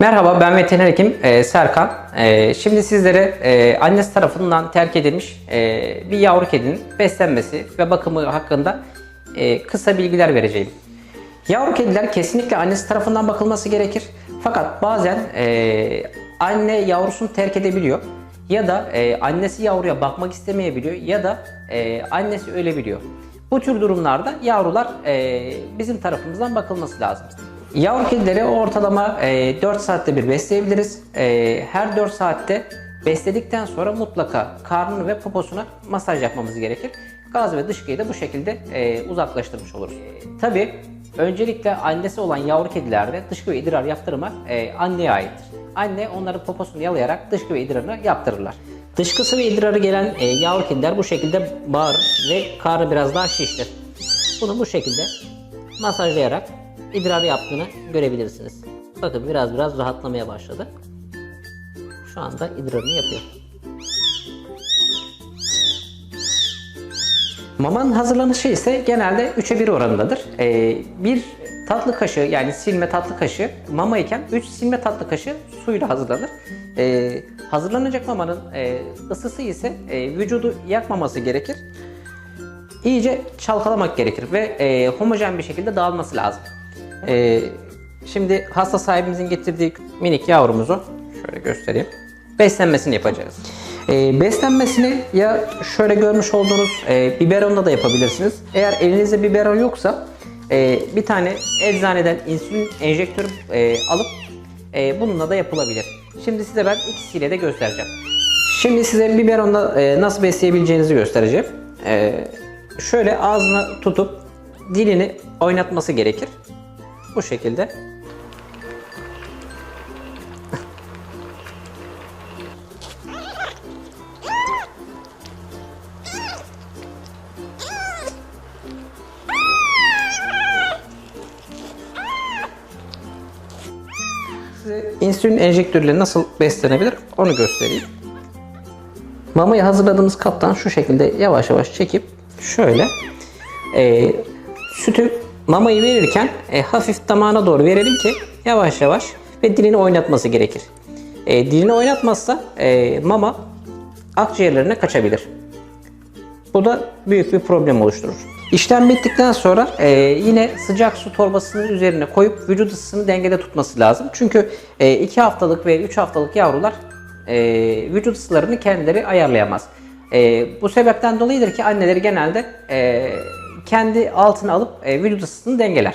Merhaba ben veteriner hekim e, Serkan. E, şimdi sizlere e, annesi tarafından terk edilmiş e, bir yavru kedinin beslenmesi ve bakımı hakkında e, kısa bilgiler vereceğim. Yavru kediler kesinlikle annesi tarafından bakılması gerekir. Fakat bazen e, anne yavrusunu terk edebiliyor ya da e, annesi yavruya bakmak istemeyebiliyor ya da e, annesi ölebiliyor. Bu tür durumlarda yavrular e, bizim tarafımızdan bakılması lazım. Yavru kedileri ortalama e, 4 saatte bir besleyebiliriz. E, her 4 saatte besledikten sonra mutlaka karnını ve poposuna masaj yapmamız gerekir. Gaz ve dışkıyı da bu şekilde e, uzaklaştırmış oluruz. E, Tabi öncelikle annesi olan yavru kedilerde dışkı ve idrar yaptırma e, anneye aittir. Anne onların poposunu yalayarak dışkı ve idrarını yaptırırlar. Dışkısı ve idrarı gelen e, yavru kediler bu şekilde bağırır ve karnı biraz daha şiştir. Bunu bu şekilde masajlayarak idrar yaptığını görebilirsiniz. Bakın biraz biraz rahatlamaya başladı. Şu anda idrarını yapıyor. Mamanın hazırlanışı ise genelde 3'e 1 oranındadır. Ee, bir tatlı kaşığı yani silme tatlı kaşığı mama iken 3 silme tatlı kaşığı suyla hazırlanır. Ee, hazırlanacak mamanın e, ısısı ise e, vücudu yakmaması gerekir. İyice çalkalamak gerekir ve e, homojen bir şekilde dağılması lazım. E, şimdi hasta sahibimizin getirdiği minik yavrumuzu şöyle göstereyim. Beslenmesini yapacağız. E, beslenmesini ya şöyle görmüş olduğunuz e, biberonla da yapabilirsiniz. Eğer elinizde biberon yoksa e, bir tane eczaneden insülin enjektörü e, alıp e, bununla da yapılabilir. Şimdi size ben ikisiyle de göstereceğim. Şimdi size biberonla e, nasıl besleyebileceğinizi göstereceğim. E, şöyle ağzına tutup dilini oynatması gerekir. Bu şekilde. Size insülin enjektörüyle nasıl beslenebilir onu göstereyim. Mamayı hazırladığımız kaptan şu şekilde yavaş yavaş çekip şöyle e, sütü mamayı verirken e, hafif damağına doğru verelim ki yavaş yavaş ve dilini oynatması gerekir. E, dilini oynatmazsa e, mama akciğerlerine kaçabilir. Bu da büyük bir problem oluşturur. İşlem bittikten sonra e, yine sıcak su torbasının üzerine koyup vücut ısısını dengede tutması lazım. Çünkü 2 haftalık ve 3 haftalık yavrular e, vücut ısılarını kendileri ayarlayamaz. E, bu sebepten dolayıdır ki anneleri genelde e, kendi altına alıp e, vücut ısısını dengeler.